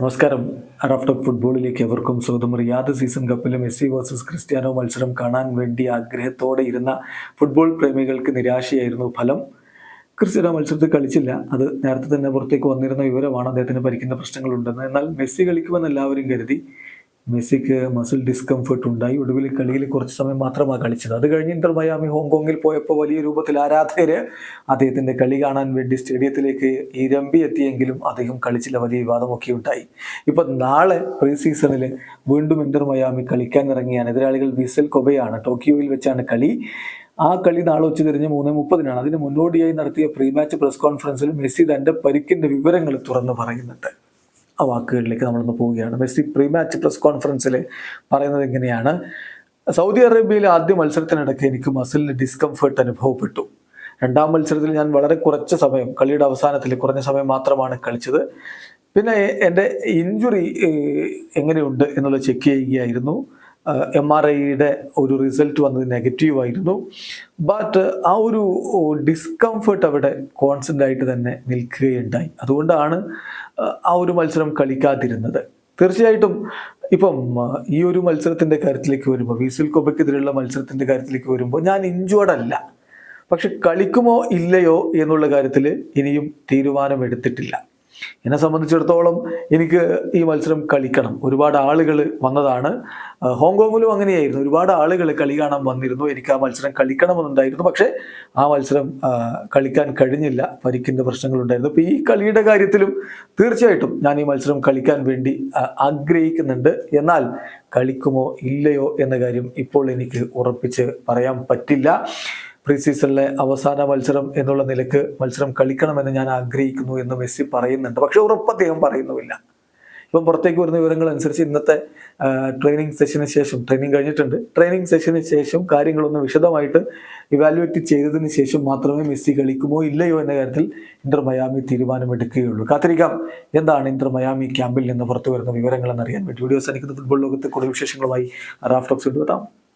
നമസ്കാരം. റഫ്ടോക്ക് ഫുട്ബോളിലേക്ക് എവർക്കും സ്വാഗതം. റിയാദ് സീസൺ കപ്പിലെ മെസ്സി വേഴ്സസ് ക്രിസ്ത്യാനോ മത്സരം കാണാൻ വേണ്ടി ആഗ്രഹത്തോടെ ഇരുന്ന ഫുട്ബോൾ പ്രേമികൾക്ക് നിരാശയായിരുന്നു ഫലം. ക്രിസ്ത്യാനോ മത്സരത്തിൽ കളിച്ചില്ല. അത് നേരത്തെ തന്നെ പുറത്തേക്ക് വന്നിരുന്ന വിവരമാണ് അദ്ദേഹത്തിന് പരിക്കുന്ന പ്രശ്നങ്ങളുണ്ടെന്ന്. എന്നാൽ മെസ്സി കളിക്കുമെന്ന് എല്ലാവരും കരുതി. മെസ്സിക്ക് മസിൽ ഡിസ്കംഫർട്ട് ഉണ്ടായി. ഒടുവിൽ കളിയിൽ കുറച്ച് സമയം മാത്രമാണ് കളിച്ചത്. അത് കഴിഞ്ഞ് ഇന്റർ മയാമി ഹോങ്കോങ്ങിൽ പോയപ്പോൾ വലിയ രൂപത്തിൽ ആരാധകര് അദ്ദേഹത്തിന്റെ കളി കാണാൻ വേണ്ടി സ്റ്റേഡിയത്തിലേക്ക് ഇരമ്പി എത്തിയെങ്കിലും അദ്ദേഹം കളിച്ചില്ല. വലിയ വിവാദമൊക്കെ ഉണ്ടായി. ഇപ്പൊ നാളെ പ്രീ സീസണിൽ വീണ്ടും ഇന്റർ മയാമി കളിക്കാൻ ഇറങ്ങിയാണ് എതിരാളികൾ വിസൽ കൊബയാണ്. ടോക്കിയോയിൽ വെച്ചാണ് കളി. ആ കളി നാളെ ഉച്ച തിരിഞ്ഞ് മൂന്ന് മുപ്പതിനാണ്. അതിന് മുന്നോടിയായി നടത്തിയ പ്രീ മാച്ച് പ്രസ് കോൺഫറൻസിൽ മെസ്സി തന്റെ പരിക്കിന്റെ വിവരങ്ങൾ തുറന്നു പറയുന്നുണ്ട്. ആ വാക്കുകളിലേക്ക് നമ്മളൊന്ന് പോവുകയാണ്. മെസ്സി പ്രീ മാച്ച് പ്രസ് കോൺഫറൻസിൽ പറയുന്നത് എങ്ങനെയാണ് സൗദി അറേബ്യയിലെ ആദ്യ മത്സരത്തിനിടയ്ക്ക് എനിക്ക് മസിലിന് ഡിസ്കംഫേർട്ട് അനുഭവപ്പെട്ടു. രണ്ടാം മത്സരത്തിൽ ഞാൻ വളരെ കുറച്ച് സമയം കളിയുടെ അവസാനത്തിൽ കുറഞ്ഞ സമയം മാത്രമാണ് കളിച്ചത്. പിന്നെ എന്റെ ഇഞ്ചുറി എങ്ങനെയുണ്ട് എന്നുള്ളത് ചെക്ക് ചെയ്യുകയായിരുന്നു. എം ആർ ഐയുടെ ഒരു റിസൾട്ട് വന്നത് നെഗറ്റീവായിരുന്നു ബട്ട് ആ ഒരു ഡിസ്കംഫർട്ട് അവിടെ കോൺസ്റ്റന്റ് ആയിട്ട് തന്നെ നിൽക്കുകയുണ്ടായി. അതുകൊണ്ടാണ് ആ ഒരു മത്സരം കളിക്കാതിരുന്നത്. തീർച്ചയായിട്ടും ഇപ്പം ഈ ഒരു മത്സരത്തിന്റെ കാര്യത്തിലേക്ക് വരുമ്പോൾ വീസിൽ കൊബയ്ക്കെതിരെയുള്ള മത്സരത്തിന്റെ കാര്യത്തിലേക്ക് വരുമ്പോൾ ഞാൻ ഇഞ്ചുവേർഡ് അല്ല. പക്ഷെ കളിക്കുമോ ഇല്ലയോ എന്നുള്ള കാര്യത്തിൽ ഇനിയും തീരുമാനമെടുത്തിട്ടില്ല. എന്നെ സംബന്ധിച്ചിടത്തോളം എനിക്ക് ഈ മത്സരം കളിക്കണം. ഒരുപാട് ആളുകൾ വന്നതാണ്. ഹോങ്കോങ്ങിലും അങ്ങനെയായിരുന്നു. ഒരുപാട് ആളുകൾ കളി കാണാൻ വന്നിരുന്നു. എനിക്ക് ആ മത്സരം കളിക്കണമെന്നുണ്ടായിരുന്നു. പക്ഷേ ആ മത്സരം കളിക്കാൻ കഴിഞ്ഞില്ല. പരിക്കിന്റെ പ്രശ്നങ്ങളുണ്ടായിരുന്നു. അപ്പോൾ ഈ കളിയുടെ കാര്യത്തിലും തീർച്ചയായിട്ടും ഞാൻ ഈ മത്സരം കളിക്കാൻ വേണ്ടി ആഗ്രഹിക്കുന്നുണ്ട്. എന്നാൽ കളിക്കുമോ ഇല്ലയോ എന്ന കാര്യം ഇപ്പോൾ എനിക്ക് ഉറപ്പിച്ച് പറയാൻ പറ്റില്ല. പ്രീ സീസണിലെ അവസാന മത്സരം എന്നുള്ള നിലയ്ക്ക് മത്സരം കളിക്കണമെന്ന് ഞാൻ ആഗ്രഹിക്കുന്നു എന്ന് മെസ്സി പറയുന്നുണ്ട്. പക്ഷെ ഉറപ്പ് അദ്ദേഹം പറയുന്നുമില്ല. ഇപ്പം പുറത്തേക്ക് വരുന്ന വിവരങ്ങൾ അനുസരിച്ച് ഇന്നത്തെ ട്രെയിനിങ് സെഷന് ശേഷം ട്രെയിനിങ് കഴിഞ്ഞിട്ടുണ്ട്. ട്രെയിനിങ് സെഷന് ശേഷം കാര്യങ്ങളൊന്ന് വിശദമായിട്ട് ഇവാലുവേറ്റ് ചെയ്തതിന് ശേഷം മാത്രമേ മെസ്സി കളിക്കുമോ ഇല്ലയോ എന്ന കാര്യത്തിൽ ഇന്റർ മയാമി തീരുമാനമെടുക്കുകയുള്ളൂ. കാത്തിരിക്കാം. എന്താണ് ഇന്റർ മയാമി ക്യാമ്പിൽ നിന്ന് പുറത്തു വരുന്ന വിവരങ്ങൾ എന്നറിയാൻ വേണ്ടി. വീഡിയോസ് എനിക്ക് ഫുട്ബോൾ ലോകത്തെ കൂടുതൽ വിശേഷങ്ങളുമായി റാഫ്റ്റോക്സ് കൊണ്ടുവരാം